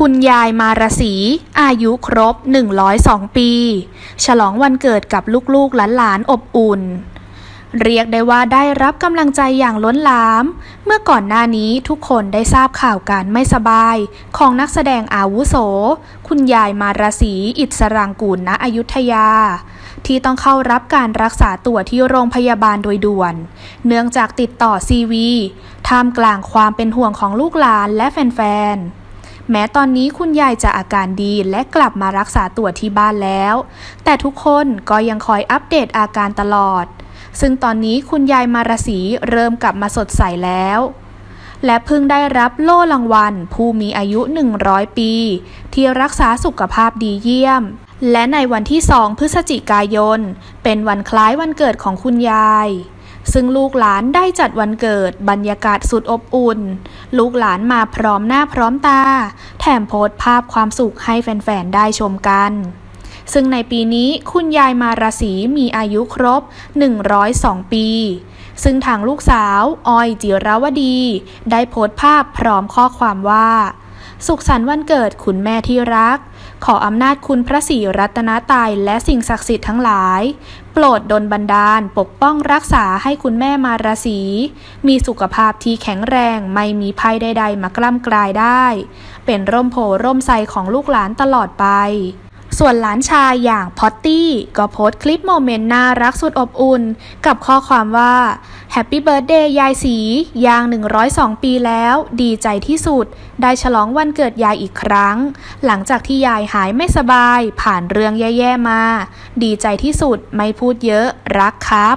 คุณยายมารสี อายุครบ 102 ปี ฉลองวันเกิดกับลูกๆหลานๆอบอุ่น เรียกได้ว่าได้รับกำลังใจอย่างล้นหลาม เมื่อก่อนหน้านี้ทุกคนได้ทราบข่าวการไม่สบาย ของนักแสดงอาวุโส คุณยายมาราศีอิสรางกูลณอยุธยาที่ต้องเข้ารับการรักษาตัวที่โรงพยาบาลโดยด่วน เนื่องจากติดต่อซีวีท่ามกลางความเป็นห่วงของลูกหลานและแฟนๆ แม้ตอนนี้คุณยายจะอาการดีและกลับมารักษาตัวที่บ้านแล้ว แต่ทุกคนก็ยังคอยอัปเดตอาการตลอด ซึ่งตอนนี้คุณยายมารสีเริ่มกลับมาสดใสแล้ว และเพิ่งได้รับโล่รางวัล ผู้มีอายุ 100 ปี ที่รักษาสุขภาพดีเยี่ยม และในวันที่ 2 พฤศจิกายน เป็นวันคล้ายวันเกิดของคุณยาย ซึ่งลูกหลานได้จัดวันเกิดบรรยากาศสุดอบอุ่น ลูกหลานมาพร้อมหน้าพร้อมตา แถมโพสต์ภาพความสุขให้แฟน ๆ ได้ชมกัน ซึ่งในปีนี้คุณยายมาราศีมีอายุครบ 102 ปี ซึ่งทางลูกสาวออยจิรวดี ได้โพสต์ภาพพร้อมข้อความว่า สุขสันต์วันเกิดคุณแม่ที่รัก ขออำนาจคุณพระศรีรัตนตายและสิ่งศักดิ์สิทธิ์ทั้งหลาย โปรดดลบันดาลปกป้องรักษาให้คุณแม่มาราศีมีสุขภาพที่แข็งแรงไม่มีภัยใดๆมากล้ำกลายได้ เป็นร่มโพร่มไทรของลูกหลานตลอดไป ส่วนหลานชายอย่างพอตตี้ก็โพสต์คลิปโมเมนต์น่ารักสุดอบอุ่น กับข้อความว่า Happy Birthday ยายสียาง 102 ปีแล้ว ดีใจที่สุด ได้ฉลองวันเกิดยายอีกครั้ง หลังจากที่ยายหายไม่สบาย ผ่านเรื่องแย่ ๆ มา ดีใจที่สุดไม่พูดเยอะรักครับ